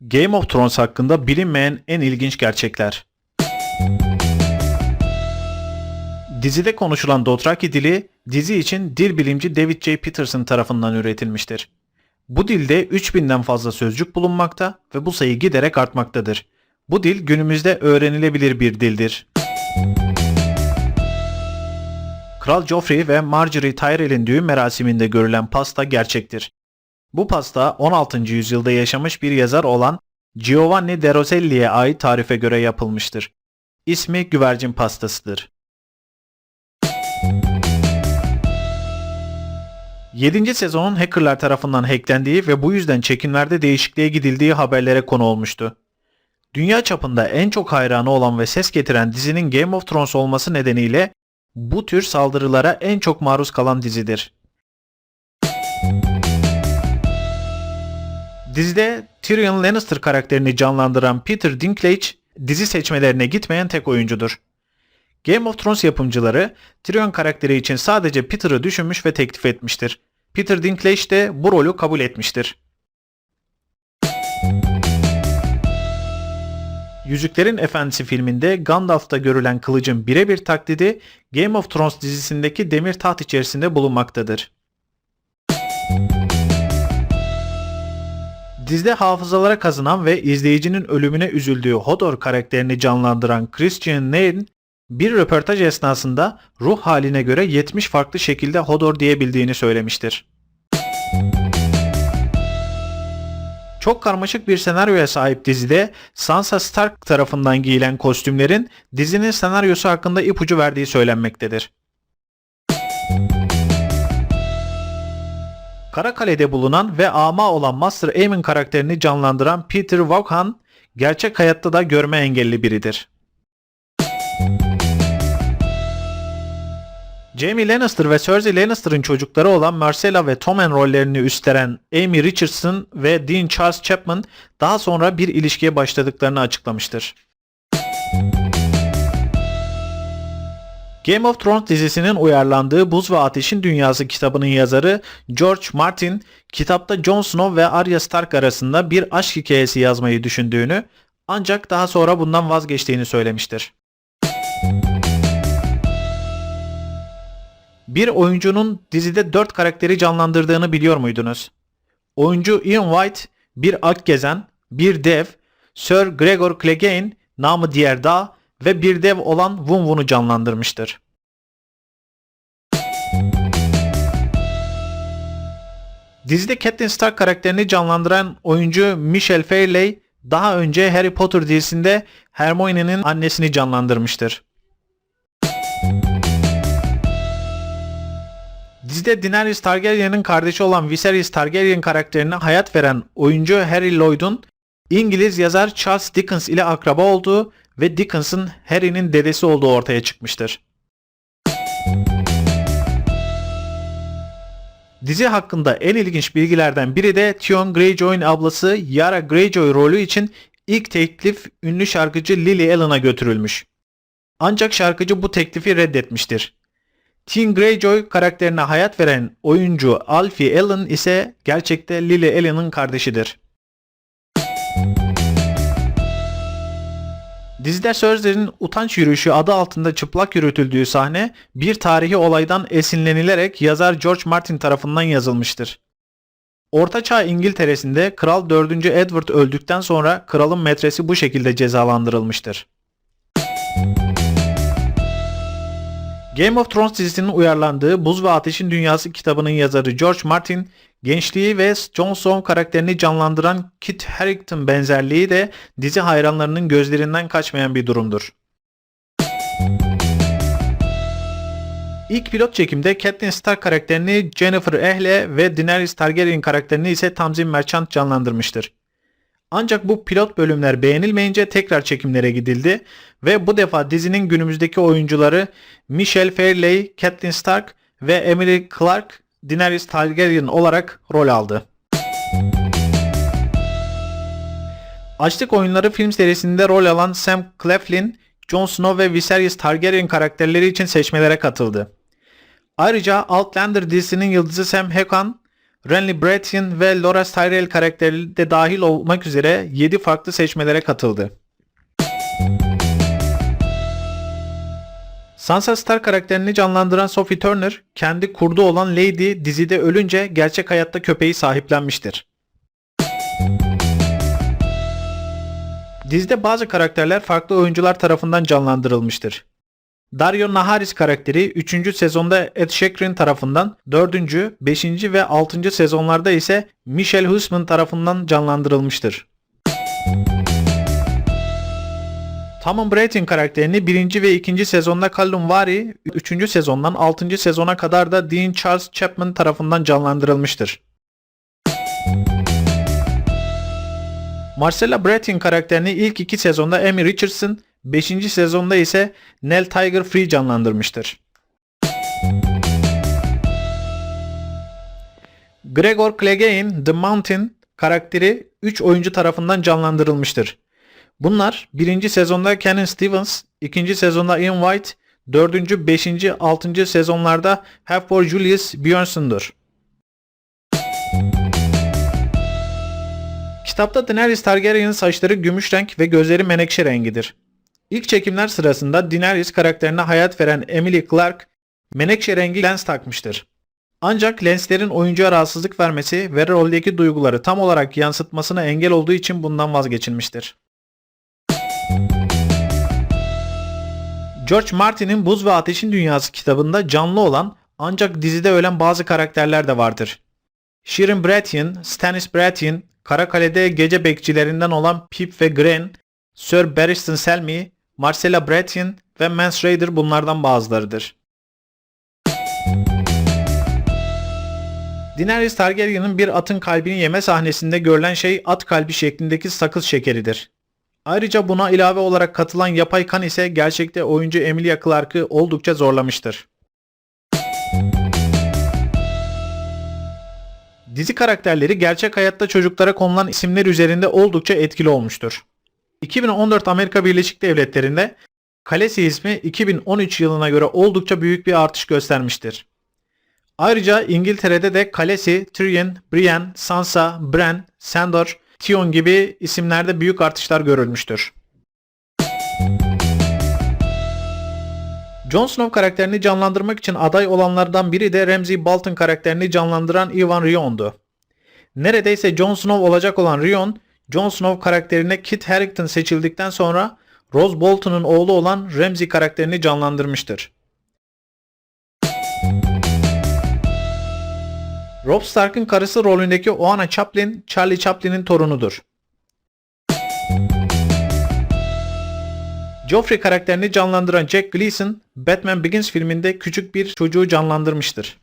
Game of Thrones hakkında bilinmeyen en ilginç gerçekler. Dizide konuşulan Dothraki dili dizi için dil bilimci David J. Peterson tarafından üretilmiştir. Bu dilde 3000'den fazla sözcük bulunmakta ve bu sayı giderek artmaktadır. Bu dil günümüzde öğrenilebilir bir dildir. Kral Joffrey ve Marjorie Tyrell'in düğün merasiminde görülen pasta gerçektir. Bu pasta 16. yüzyılda yaşamış bir yazar olan Giovanni de Roselli'ye ait tarife göre yapılmıştır. İsmi güvercin pastasıdır. 7. sezonun hackerlar tarafından hacklendiği ve bu yüzden çekimlerde değişikliğe gidildiği haberlere konu olmuştu. Dünya çapında en çok hayranı olan ve ses getiren dizinin Game of Thrones olması nedeniyle bu tür saldırılara en çok maruz kalan dizidir. Dizide Tyrion Lannister karakterini canlandıran Peter Dinklage dizi seçmelerine gitmeyen tek oyuncudur. Game of Thrones yapımcıları Tyrion karakteri için sadece Peter'ı düşünmüş ve teklif etmiştir. Peter Dinklage de bu rolü kabul etmiştir. Yüzüklerin Efendisi filminde Gandalf'ta görülen kılıcın birebir taklidi Game of Thrones dizisindeki demir taht içerisinde bulunmaktadır. Dizide hafızalara kazınan ve izleyicinin ölümüne üzüldüğü Hodor karakterini canlandıran Christian Nairn bir röportaj esnasında ruh haline göre 70 farklı şekilde Hodor diyebildiğini söylemiştir. Çok karmaşık bir senaryoya sahip dizide Sansa Stark tarafından giyilen kostümlerin dizinin senaryosu hakkında ipucu verdiği söylenmektedir. Karakale'de bulunan ve ama olan Master Aemon karakterini canlandıran Peter Vaughan, gerçek hayatta da görme engelli biridir. Jaime Lannister ve Cersei Lannister'ın çocukları olan Marcella ve Tommen rollerini üstlenen Amy Richardson ve Dean Charles Chapman daha sonra bir ilişkiye başladıklarını açıklamıştır. Game of Thrones dizisinin uyarlandığı Buz ve Ateşin Dünyası kitabının yazarı George Martin, kitapta Jon Snow ve Arya Stark arasında bir aşk hikayesi yazmayı düşündüğünü ancak daha sonra bundan vazgeçtiğini söylemiştir. Bir oyuncunun dizide 4 karakteri canlandırdığını biliyor muydunuz? Oyuncu Ian White bir ak gezen, bir dev, Sir Gregor Clegane namı diğer dağ ve bir dev olan Wun Wun'u canlandırmıştır. Dizide Catelyn Stark karakterini canlandıran oyuncu Michelle Fairley daha önce Harry Potter dizisinde Hermione'nin annesini canlandırmıştır. Dizide Daenerys Targaryen'in kardeşi olan Viserys Targaryen karakterine hayat veren oyuncu Harry Lloyd'un İngiliz yazar Charles Dickens ile akraba olduğu ve Dickens'ın Harry'nin dedesi olduğu ortaya çıkmıştır. Dizi hakkında en ilginç bilgilerden biri de Theon Greyjoy'un ablası Yara Greyjoy rolü için ilk teklif ünlü şarkıcı Lily Allen'a götürülmüş. Ancak şarkıcı bu teklifi reddetmiştir. Theon Greyjoy karakterine hayat veren oyuncu Alfie Allen ise gerçekte Lily Allen'ın kardeşidir. Dizide Cersei'nin utanç yürüyüşü adı altında çıplak yürütüldüğü sahne bir tarihi olaydan esinlenilerek yazar George Martin tarafından yazılmıştır. Ortaçağ İngiltere'sinde Kral 4. Edward öldükten sonra kralın metresi bu şekilde cezalandırılmıştır. Game of Thrones dizisinin uyarlandığı Buz ve Ateşin Dünyası kitabının yazarı George Martin, gençliği ve Jon Snow karakterini canlandıran Kit Harington benzerliği de dizi hayranlarının gözlerinden kaçmayan bir durumdur. İlk pilot çekimde Catelyn Stark karakterini Jennifer Ehle ve Daenerys Targaryen karakterini ise Tamzin Merchant canlandırmıştır. Ancak bu pilot bölümler beğenilmeyince tekrar çekimlere gidildi ve bu defa dizinin günümüzdeki oyuncuları Michelle Fairley, Catelyn Stark ve Emily Clark Daenerys Targaryen olarak rol aldı. Açlık Oyunları film serisinde rol alan Sam Claflin, Jon Snow ve Viserys Targaryen karakterleri için seçmelere katıldı. Ayrıca Outlander dizisinin yıldızı Sam Heckan, Renly Baratheon ve Loras Tyrell karakterleri de dahil olmak üzere 7 farklı seçmelere katıldı. Sansa Stark karakterini canlandıran Sophie Turner, kendi kurdu olan Lady dizide ölünce gerçek hayatta köpeği sahiplenmiştir. Dizide bazı karakterler farklı oyuncular tarafından canlandırılmıştır. Dario Naharis karakteri 3. sezonda Ed Sheeran tarafından, 4. 5. ve 6. sezonlarda ise Michelle Hussman tarafından canlandırılmıştır. Tommen Baratheon karakterini 1. ve 2. sezonda Callum Vary, 3. sezondan 6. sezona kadar da Dean Charles Chapman tarafından canlandırılmıştır. Marcella Baratheon karakterini ilk iki sezonda Amy Richardson, 5. sezonda ise Nell Tiger Free canlandırmıştır. Gregor Clegane The Mountain karakteri 3 oyuncu tarafından canlandırılmıştır. Bunlar 1. sezonda Kenan Stevens, 2. sezonda Ian White, 4. 5. 6. sezonlarda Halfbor Julius Björnson'dur. Kitapta Daenerys Targaryen'in saçları gümüş renk ve gözleri menekşe rengidir. İlk çekimler sırasında Daenerys karakterine hayat veren Emily Clark menekşe rengi lens takmıştır. Ancak lenslerin oyuncuya rahatsızlık vermesi ve roldeki duyguları tam olarak yansıtmasına engel olduğu için bundan vazgeçilmiştir. George Martin'in Buz ve Ateşin Dünyası kitabında canlı olan ancak dizide ölen bazı karakterler de vardır. Shirin Baratheon, Stannis Baratheon, Karakale'de gece bekçilerinden olan Pip ve Gren, Sir Barristan Selmy, Marcella Baratheon ve Mance Rayder bunlardan bazılarıdır. Daenerys Targaryen'ın bir atın kalbini yeme sahnesinde görülen şey at kalbi şeklindeki sakız şekeridir. Ayrıca buna ilave olarak katılan yapay kan ise gerçekte oyuncu Emilia Clarke'ı oldukça zorlamıştır. Dizi karakterleri gerçek hayatta çocuklara konulan isimler üzerinde oldukça etkili olmuştur. 2014 Amerika Birleşik Devletleri'nde Khaleesi ismi 2013 yılına göre oldukça büyük bir artış göstermiştir. Ayrıca İngiltere'de de Khaleesi, Tyrion, Brienne, Sansa, Bran, Sandor, Tion gibi isimlerde büyük artışlar görülmüştür. Jon Snow karakterini canlandırmak için aday olanlardan biri de Ramsay Bolton karakterini canlandıran Ivan Rion'du. Neredeyse Jon Snow olacak olan Rion, Jon Snow karakterine Kit Harington seçildikten sonra Rose Bolton'un oğlu olan Ramsay karakterini canlandırmıştır. Robb Stark'ın karısı rolündeki Oana Chaplin, Charlie Chaplin'in torunudur. Joffrey karakterini canlandıran Jack Gleeson, Batman Begins filminde küçük bir çocuğu canlandırmıştır.